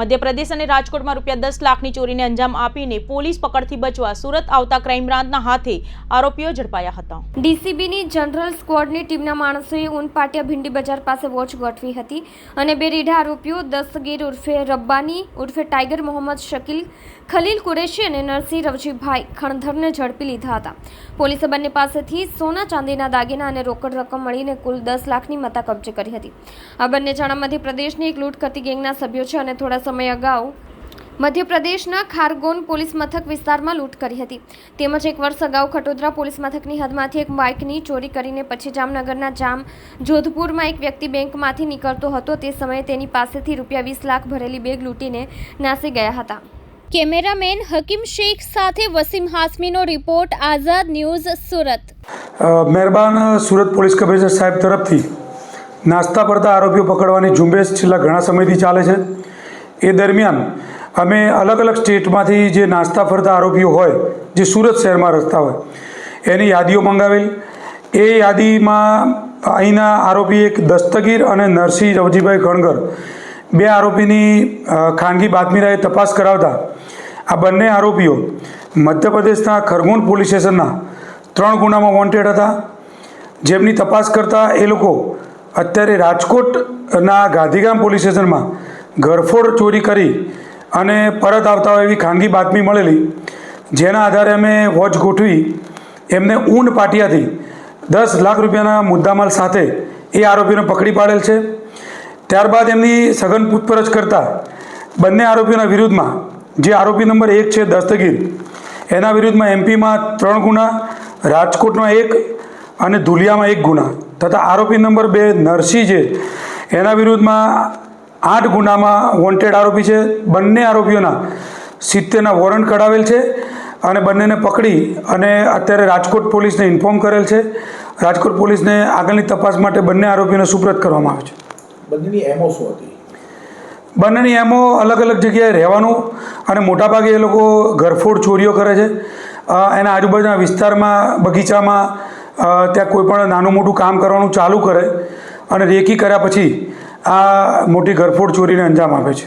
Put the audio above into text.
મધ્યપ્રદેશ અને રાજકોટમાં રૂપિયા દસ લાખની ચોરીને અંજામ આપીને પોલીસ પકડથી બચવા સુરત આવતા ક્રાઇમ બ્રાન્ચના હાથે આરોપીઓ ઝડપાયા હતા. ડીસીબીની જનરલ સ્ક્વોડની ટીમના માણસોએ ઉનપાટિયા ભીંડી બજાર પાસે વોચ ગોઠવી હતી અને બે રીઢા આરોપીઓ દસગીર ઉર્ફે રબ્બાની ઉર્ફે ટાઈગર મોહમ્મદ શકીલ, ખલીલ કુરેશી અને નરસિંહ રવજીભાઈ ખણધરને ઝડપી લીધા હતા. પોલીસે બંને પાસેથી સોના ચાંદીના દાગીના અને રોકડ રકમ મળીને કુલ દસ લાખની મતા કબજે કરી હતી. આ બંને જણા મધ્યપ્રદેશની એક લૂંટ કરતી ગેંગના સભ્યો છે અને થોડા સમય અગાઉ મધ્યપ્રદેશના ખારગોન પોલીસ મથક વિસ્તારમાં લૂંટ કરી હતી. તેમજ એક વર્ષ અગાઉ ખટોદરા પોલીસ મથકની હદમાંથી એક બાઇકની ચોરી કરીને પછી જામનગરના જામ જોધપુરમાં એક વ્યક્તિ બેંકમાંથી નીકળતો હતો. તે સમયે તેની પાસેથી રૂપિયા વીસ લાખ ભરેલી બેગ લૂંટીને નાસી ગયા હતા. કેમેરામેન હકીમ શેખ સાથે વસીમ હાસમીનો રિપોર્ટ આઝાદ ન્યૂઝ સુરત. મહેરબાન સુરત પોલીસ કમિશનર સાહેબ તરફથી નાસ્તા પડતા આરોપીઓ પકડવાની ઝુંબેશ છેલ્લા ઘણા સમયથી ચાલે છે. એ દરમિયાન અમે અલગ અલગ સ્ટેટમાંથી જે નાસ્તા ફરતા આરોપીઓ હોય, જે સુરત શહેરમાં રસ્તા હોય, એની યાદીઓ મંગાવેલ. એ યાદીમાં અહીંના આરોપી એક દસ્તગીર અને નરસિંહ રવજીભાઈ ખણગર, બે આરોપીની ખાનગી બાતમીરાએ તપાસ કરાવતા આ બંને આરોપીઓ મધ્યપ્રદેશના ખરગોન પોલીસ સ્ટેશનના ત્રણ ગુનામાં વોન્ટેડ હતા. જેમની તપાસ કરતાં એ લોકો અત્યારે રાજકોટના ગાંધીગામ પોલીસ સ્ટેશનમાં ઘરફોડ ચોરી કરી અને પરત આવતા હોય એવી ખાનગી બાતમી મળેલી, જેના આધારે અમે વોચ ગોઠવી એમને ઊન પાટિયાથી દસ લાખ રૂપિયાના મુદ્દામાલ સાથે એ આરોપીને પકડી પાડેલ છે. ત્યારબાદ એમની સઘન પૂછપરછ કરતાં બંને આરોપીઓના વિરુદ્ધમાં, જે આરોપી નંબર એક છે દસ્તગીર, એના વિરુદ્ધમાં એમપીમાં ત્રણ ગુના, રાજકોટમાં એક અને ધુલિયામાં એક ગુના, તથા આરોપી નંબર બે નરસિંહ છે, એના વિરુદ્ધમાં આઠ ગુનામાં વોન્ટેડ આરોપી છે. બંને આરોપીઓના સિત્તેરના વોરંટ કઢાવેલ છે અને બંનેને પકડી અને અત્યારે રાજકોટ પોલીસને ઇન્ફોર્મ કરેલ છે. રાજકોટ પોલીસને આગળની તપાસ માટે બંને આરોપીઓને સુપ્રત કરવામાં આવે છે. બંનેની એમઓ શું હતી? બંનેની એમો અલગ અલગ જગ્યાએ રહેવાનું અને મોટાભાગે એ લોકો ઘરફોડ ચોરીઓ કરે છે. એના આજુબાજુના વિસ્તારમાં બગીચામાં ત્યાં કોઈ પણ નાનું મોટું કામ કરવાનું ચાલુ કરે અને રેકી કર્યા પછી આ મોટી ઘરફોડ ચોરીને અંજામ આપે છે.